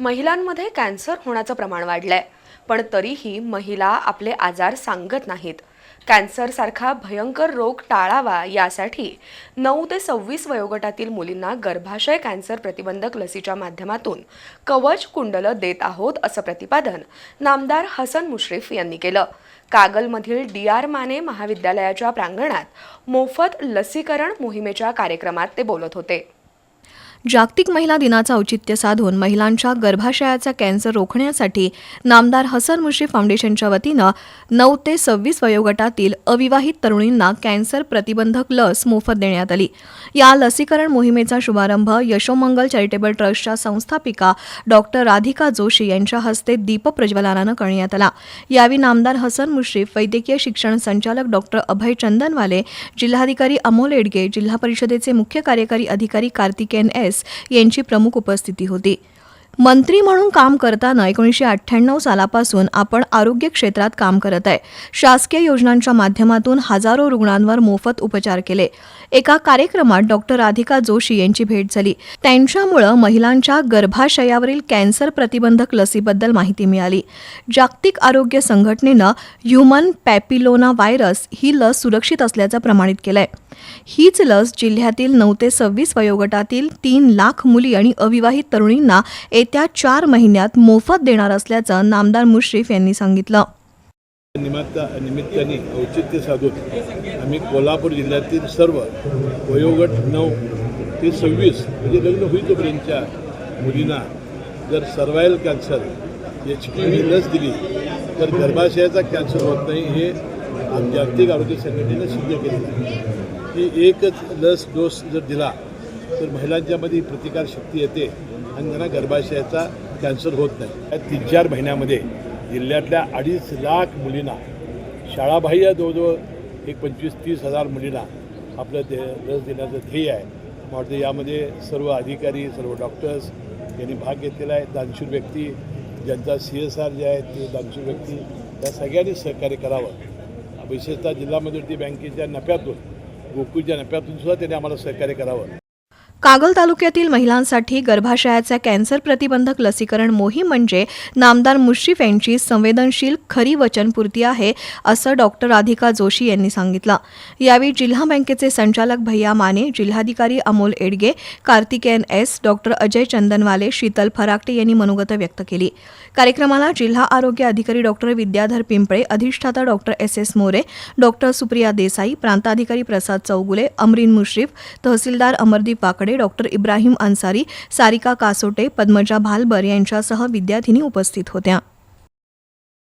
महिलांमध्ये कॅन्सर होण्याचं प्रमाण वाढलंय. पण तरीही महिला आपले आजार सांगत नाहीत. कॅन्सरसारखा भयंकर रोग टाळावा यासाठी नऊ ते सव्वीस वयोगटातील मुलींना गर्भाशय कॅन्सर प्रतिबंधक लसीच्या माध्यमातून कवच कुंडलं देत आहोत असं प्रतिपादन नामदार हसन मुश्रीफ यांनी केलं. कागलमधील डी आर माने महाविद्यालयाच्या प्रांगणात मोफत लसीकरण मोहिमेच्या कार्यक्रमात ते बोलत होते. जागतिक महिला दिनाचं औचित्य साधून महिलांच्या गर्भाशयाचा कॅन्सर रोखण्यासाठी नामदार हसन मुश्रीफ फाउंडेशनच्या वतीनं नऊ ते सव्वीस वयोगटातील अविवाहित तरुणींना कॅन्सर प्रतिबंधक लस मोफत देण्यात आली. या लसीकरण मोहिमेचा शुभारंभ यशोमंगल चॅरिटेबल ट्रस्टच्या संस्थापिका डॉक्टर राधिका जोशी यांच्या हस्ते दीपप्रज्वलनानं करण्यात आला. यावेळी नामदार हसन मुश्रीफ वैद्यकीय शिक्षण संचालक डॉक्टर अभय चंदनवाले जिल्हाधिकारी अमोल एडगे जिल्हा परिषदेचे मुख्य कार्यकारी अधिकारी कार्तिकेन एस यांची प्रमुख उपस्थिती होती. मंत्री म्हणून काम करताना एकोणीसशे अठ्ठ्याण्णव सालापासून आपण आरोग्य क्षेत्रात काम करत आहे. शासकीय योजनांच्या माध्यमातून हजारो रुग्णांवर मोफत उपचार केले. एका कार्यक्रमात डॉक्टर राधिका जोशी यांची भेट झाली. त्यांच्यामुळं महिलांच्या गर्भाशयावरील कॅन्सर प्रतिबंधक लसीबद्दल माहिती मिळाली. जागतिक आरोग्य संघटनेनं ह्युमन पॅपिलोना व्हायरस ही लस सुरक्षित असल्याचं प्रमाणित केलंय. हीच लस जिल्ह्यातील नऊ ते सव्वीस वयोगटातील तीन लाख मुली आणि अविवाहित तरुणींना येत्या चार महिन्यात मोफत देणार असल्याचं नामदार मुश्रीफ यांनी सांगितलं. निमित्त निमित्ताने औचित्य साधून आम्ही कोल्हापूर जिल्ह्यातील सर्व वयोगट नऊ ते सव्वीस म्हणजे लग्न होईतोपर्यंतच्या मुलींना जर cervical cancer H P V लस दिली तर गर्भाशयाचा कॅन्सर होत नाही हे जागतिक आरोग्य संघटनेनं सिद्ध केलेलं आहे. की एकच लस डोस जर दिला तर महिलांच्यामध्ये प्रतिकार प्रतिकारशक्ती येते आणि त्यांना गर्भाशयाचा कॅन्सर होत नाही. या तीन चार महिन्यामध्ये जिल्ह्यातल्या अडीच लाख मुलींना शाळाबाह्य जवळजवळ एक पंचवीस तीस हजार मुलींना आपलं दे लस देण्याचं ध्येय आहे. मला वाटतं यामध्ये सर्व अधिकारी सर्व डॉक्टर्स यांनी भाग घेतलेला आहे. दानशूर व्यक्ती ज्यांचा सी एस आर जे आहे ते दानशूर व्यक्ती त्या सगळ्यांनी सहकार्य करावं. विशेषतः जिल्हा मध्यवर्ती बँकेच्या नफ्यातून गोकुळच्या नफ्यातून सुद्धा त्यांनी आम्हाला सहकार्य करावं. कागल तालुक्यातील महिलांसाठी गर्भाशयाचा कॅन्सर प्रतिबंधक लसीकरण मोहीम म्हणजे नामदार मुश्रीफ यांची संवेदनशील खरी वचनपूर्ती आहे असं डॉक्टर राधिका जोशी यांनी सांगितलं. यावेळी जिल्हा बँकेचे संचालक भैया माने जिल्हाधिकारी अमोल एडगे कार्तिकेयन एस डॉक्टर अजय चंदनवाले शीतल फराकटे यांनी मनोगत व्यक्त केली. कार्यक्रमाला जिल्हा आरोग्य अधिकारी डॉक्टर विद्याधर पिंपळे अधिष्ठाता doctor S S More doctor Supriya Desai प्रांताधिकारी प्रसाद चौगुले अमरीन मुश्रीफ तहसीलदार अमरदीप वाकडे डॉक्टर इब्राहिम अन्सारी सारिका कासोटे पद्मजा भालबर यांच्यासह विद्यार्थिनी उपस्थित होत्या.